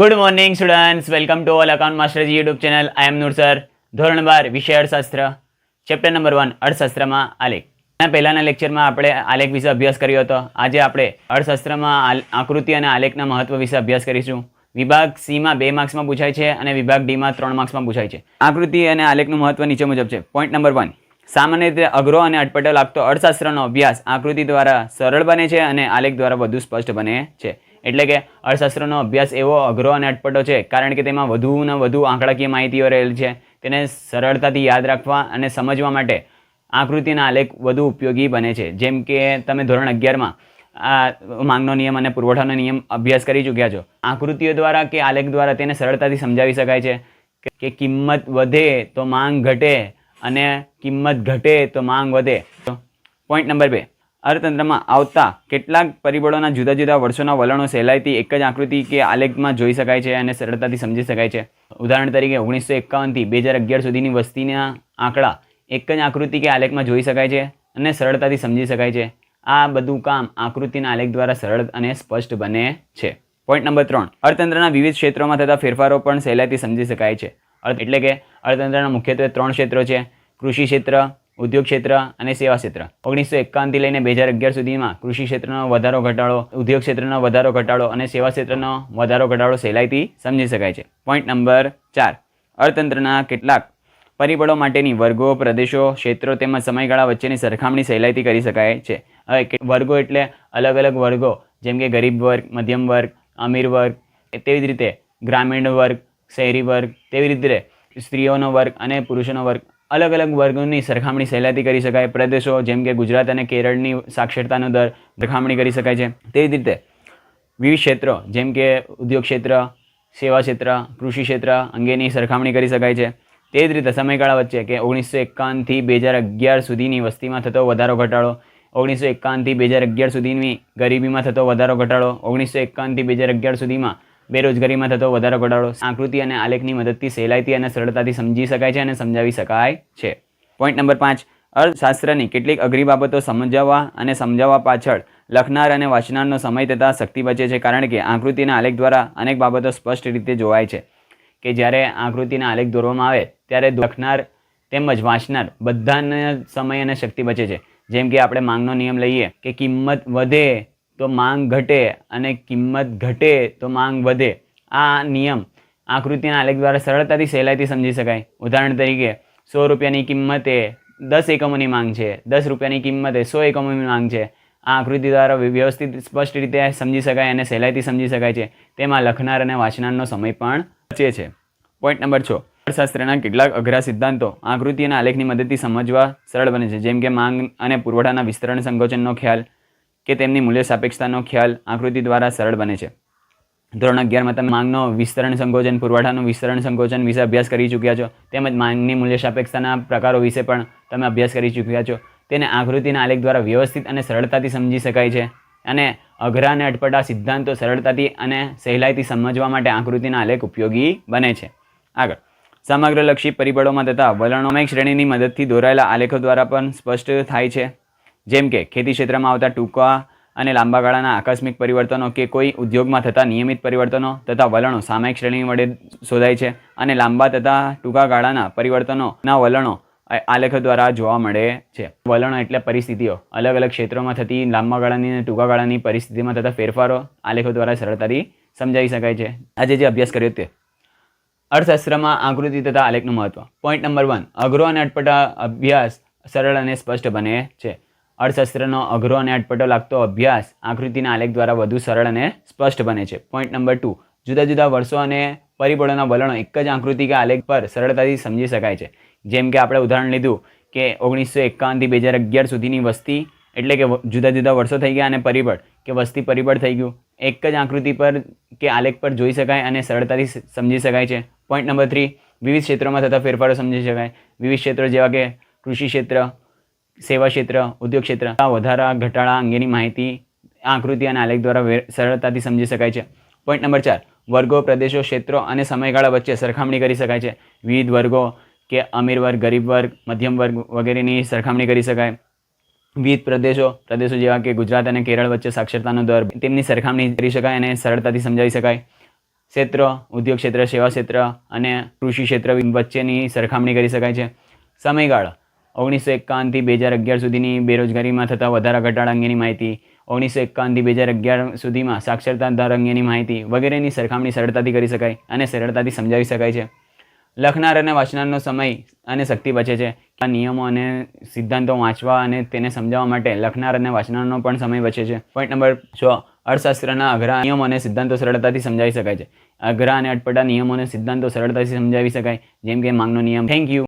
Good morning students welcome to all account માસ્ટરજી YouTube channel I am Noor sir ધોરણ બાર, વિષય અર્થશાસ્ત્ર. Chapter number one અર્થશાસ્ત્રમાં આલેખ. એના પહેલાંના લેક્ચરમાં આપણે આલેખ વિશે અભ્યાસ કર્યો હતો. આજે આપણે અર્થશાસ્ત્રમાં આકૃતિ અને આલેખના મહત્વ વિશે અભ્યાસ કરીશું. વિભાગ સીમાં બે માર્ક્સમાં પૂછાય છે અને વિભાગ ડીમાં ત્રણ માર્ક્સમાં પૂછાય છે. આકૃતિ અને આલેખનું મહત્વ નીચે મુજબ છે. પોઈન્ટ નંબર વન સામાન્ય રીતે અઘરો અને અટપટો લાગતો અર્થશાસ્ત્રનો અભ્યાસ આકૃતિ દ્વારા સરળ બને છે અને આલેખ દ્વારા વધુ સ્પષ્ટ બને છે. એટલે કે અર્થશાસ્ત્રનો અભ્યાસ એવો અઘરો અને અટપટો છે, કારણ કે તેમાં વધુ ને વધુ આંકડાકીય માહિતીઓ રહેલી છે. તેને સરળતાથી યાદ રાખવા અને સમજવા માટે આકૃતિના આલેખ વધુ ઉપયોગી બને છે. જેમ કે તમે ધોરણ અગિયારમાં આ માંગનો નિયમ અને પુરવઠાનો નિયમ અભ્યાસ કરી ચૂક્યા છો. આકૃતિઓ દ્વારા કે આલેખ દ્વારા તેને સરળતાથી સમજાવી શકાય છે કે- કિંમત વધે તો માંગ ઘટે અને કિંમત ઘટે તો માંગ વધે. પોઈન્ટ નંબર બે. અર્થતંત્રમાં આવતા કેટલાક પરિબળોના જુદા જુદા વર્ષોના વલણો સહેલાઈથી એક જ આકૃતિ કે આલેખમાં જોઈ શકાય છે અને સરળતાથી સમજી શકાય છે. ઉદાહરણ તરીકે ઓગણીસો એકાવનથી બે હજાર અગિયાર સુધીની વસ્તીના આંકડા એક જ આકૃતિ કે આલેખમાં જોઈ શકાય છે અને સરળતાથી સમજી શકાય છે. આ બધું કામ આકૃતિના આલેખ દ્વારા સરળ અને સ્પષ્ટ બને છે. પોઈન્ટ નંબર ત્રણ. અર્થતંત્રના વિવિધ ક્ષેત્રોમાં થતા ફેરફારો પણ સહેલાઈથી સમજી શકાય છે. અર્થ એટલે કે અર્થતંત્રના મુખ્યત્વે ત્રણ ક્ષેત્રો છે. કૃષિ ક્ષેત્ર ઉદ્યોગ ક્ષેત્ર અને સેવા ક્ષેત્ર. ઓગણીસો એકાવનથી લઈને બે હજાર અગિયાર સુધીમાં કૃષિ ક્ષેત્રનો વધારો ઘટાડો, ઉદ્યોગ ક્ષેત્રનો વધારો ઘટાડો અને સેવા ક્ષેત્રનો વધારો ઘટાડો સહેલાઈથી સમજી શકાય છે. પોઈન્ટ નંબર ચાર. અર્થતંત્રના કેટલાક પરિબળો માટેની વર્ગો, પ્રદેશો, ક્ષેત્રો તેમજ સમયગાળા વચ્ચેની સરખામણી સહેલાઈથી કરી શકાય છે. હવે વર્ગો એટલે અલગ અલગ વર્ગો, જેમ કે ગરીબ વર્ગ, મધ્યમ વર્ગ, અમીર વર્ગ તેવી જ રીતે ગ્રામીણ વર્ગ, શહેરી વર્ગ, તેવી રીતે સ્ત્રીઓનો વર્ગ અને પુરુષોનો વર્ગ. અલગ અલગ વર્ગોની સરખામણી સહેલાઈથી કરી શકાય. પ્રદેશો જેમ કે ગુજરાત અને કેરળની સાક્ષરતાનો દર સરખામણી કરી શકાય છે. તેવી જ રીતે વિવિધ ક્ષેત્રો જેમ કે ઉદ્યોગ ક્ષેત્ર, સેવા ક્ષેત્ર, કૃષિ ક્ષેત્ર અંગેની સરખામણી કરી શકાય છે. તે જ રીતે સમયગાળા વચ્ચે કે ઓગણીસો એકાવનથી બે હજાર અગિયાર સુધીની વસ્તીમાં થતો વધારો ઘટાડો, ઓગણીસો એકાવનથી બે હજાર અગિયાર સુધીની ગરીબીમાં થતો વધારો ઘટાડો, ઓગણીસો એકાવનથી બે હજાર અગિયાર સુધીમાં બેરોજગારીમાં થતો વધારો ઘટાડો, આકૃતિ અને આલેખની મદદથી સહેલાઈથી અને સરળતાથી સમજી શકાય છે અને સમજાવી શકાય છે. પોઈન્ટ નંબર પાંચ. અર્થશાસ્ત્રની કેટલીક અઘરી બાબતો સમજાવવા અને સમજાવવા પાછળ લખનાર અને વાંચનારનો સમય તથા શક્તિ બચે છે કારણ કે આકૃતિના આલેખ દ્વારા અનેક બાબતો સ્પષ્ટ રીતે જોવાય છે કે જ્યારે આકૃતિના આલેખ દોરવામાં આવે ત્યારે લખનાર તેમજ વાંચનાર બધાને સમય અને શક્તિ બચે છે. જેમ કે આપણે માંગનો નિયમ લઈએ કે કિંમત વધે તો માંગ ઘટે અને કિંમત ઘટે તો માંગ વધે. આ નિયમ આકૃતિના આલેખ દ્વારા સરળતાથી સહેલાઈથી સમજી શકાય. ઉદાહરણ તરીકે, સો રૂપિયાની કિંમતે દસ એકમોની માંગ છે. દસ રૂપિયાની કિંમતે સો એકમોની માંગ છે. આ આકૃતિ દ્વારા વ્યવસ્થિત, સ્પષ્ટ રીતે સમજી શકાય અને સહેલાઈથી સમજી શકાય છે. તેમાં લખનાર અને વાંચનારનો સમય પણ બચે છે. પોઈન્ટ નંબર છ. અર્થશાસ્ત્રના કેટલાક અઘરા સિદ્ધાંતો આકૃતિ અને આલેખની મદદથી સમજવા સરળ બને છે. જેમ કે માંગ અને પુરવઠાના વિસ્તરણ સંકોચનનો ખ્યાલ કે તેમની મૂલ્ય સાપેક્ષતાનો ખ્યાલ આકૃતિ દ્વારા સરળ બને છે. ધોરણ અગિયારમાં તમે માંગનો વિસ્તરણ સંકોચન, પુરવઠાનું વિસ્તરણ સંકોચન વિશે અભ્યાસ કરી ચૂક્યા છો. તેમજ માંગની મૂલ્ય સાપેક્ષતાના પ્રકારો વિશે પણ તમે અભ્યાસ કરી ચૂક્યા છો. તેને આકૃતિના આલેખ દ્વારા વ્યવસ્થિત અને સરળતાથી સમજી શકાય છે. અને અઘરા અને અટપટા સિદ્ધાંતો સરળતાથી અને સહેલાઈથી સમજવા માટે આકૃતિના આલેખ ઉપયોગી બને છે. આગળ. સમગ્રલક્ષી પરિબળોમાં તથા વલણોમય શ્રેણીની મદદથી દોરાયેલા આલેખો દ્વારા પણ સ્પષ્ટ થાય છે. જેમ કે ખેતી ક્ષેત્રમાં આવતા ટૂંકા અને લાંબા ગાળાના આકસ્મિક પરિવર્તનો કે કોઈ ઉદ્યોગમાં થતા નિયમિત પરિવર્તનો તથા વલણો સામાયિક શ્રેણી વડે શોધાય છે અને લાંબા તથા ટૂંકા ગાળાના પરિવર્તનોના વલણો આલેખ દ્વારા જોવા મળે છે. વલણો એટલે પરિસ્થિતિઓ. અલગ અલગ ક્ષેત્રોમાં થતી લાંબા ગાળાની અને ટૂંકા ગાળાની પરિસ્થિતિમાં થતા ફેરફારો આલેખો દ્વારા સરળતાથી સમજાવી શકાય છે. આજે જે અભ્યાસ કર્યો તે અર્થશાસ્ત્રમાં આકૃતિ તથા આલેખનું મહત્વ. પોઈન્ટ નંબર વન અઘરો અને અટપટા અભ્યાસ સરળ અને સ્પષ્ટ બને છે. અર્થશાસ્ત્રનો અઘરો અને અટપટો લાગતો અભ્યાસ આકૃતિના આલેખ દ્વારા વધુ સરળ અને સ્પષ્ટ બને છે. પોઈન્ટ નંબર ટુ જુદા જુદા વર્ષો અને પરિબળોના વલણો એક જ આકૃતિ કે આલેખ પર સરળતાથી સમજી શકાય છે. જેમ કે આપણે ઉદાહરણ લીધું કે ઓગણીસો એકાવનથી બે હજાર અગિયાર સુધીની વસ્તી એટલે કે જુદા જુદા વર્ષો થઈ ગયા અને પરિબળ કે વસ્તી પરિબળ થઈ ગયું. એક જ આકૃતિ પર કે આલેખ પર જોઈ શકાય અને સરળતાથી સમજી શકાય છે. પોઈન્ટ નંબર થ્રી વિવિધ ક્ષેત્રોમાં થતા ફેરફારો સમજી શકાય. વિવિધ ક્ષેત્રો જેવા કે કૃષિ ક્ષેત્ર સેવા ક્ષેત્ર, ઉદ્યોગ ક્ષેત્ર વધારા, ઘટાડા અંગેની માહિતી આકૃતિ અને આલેખ દ્વારા સરળતાથી સમજી શકાય છે. પોઈન્ટ નંબર ચાર. વર્ગો, પ્રદેશો, ક્ષેત્રો અને સમયગાળા વચ્ચે સરખામણી કરી શકાય છે. વિવિધ વર્ગો કે અમીર વર્ગ, ગરીબ વર્ગ, મધ્યમ વર્ગ વગેરેની સરખામણી કરી શકાય. વિવિધ પ્રદેશો પ્રદેશો જેવા કે ગુજરાત અને કેરળ વચ્ચે સાક્ષરતાનો દર, તેમની સરખામણી કરી શકાય અને સરળતાથી સમજાવી શકાય. ક્ષેત્ર, ઉદ્યોગ ક્ષેત્ર, સેવા ક્ષેત્ર અને કૃષિ ક્ષેત્ર વચ્ચેની સરખામણી કરી શકાય છે. સમયગાળો. ઓગણીસો એકાવનથી બે હજાર અગિયાર સુધીની બેરોજગારીમાં થતા વધારા ઘટાડા અંગેની માહિતી ઓગણીસો એકાવનથી બે હજાર અગિયાર સુધીમાં સાક્ષરતા દર અંગેની માહિતી વગેરેની સરખામણી સરળતાથી કરી શકાય અને સરળતાથી સમજાવી શકાય છે. લખનાર અને વાંચનારનો સમય અને શક્તિ બચે છે. આ નિયમો અને સિદ્ધાંતો વાંચવા અને તેને સમજાવવા માટે લખનાર અને વાંચનારનો પણ સમય બચે છે. પોઈન્ટ નંબર છ, અર્થશાસ્ત્રના અઘરા નિયમો અને સિદ્ધાંતો સરળતાથી સમજાવી શકાય છે. અઘરા અને અટપટા નિયમો અને સિદ્ધાંતો સરળતાથી સમજાવી શકાય. જેમ કે માંગનો નિયમ. Thank you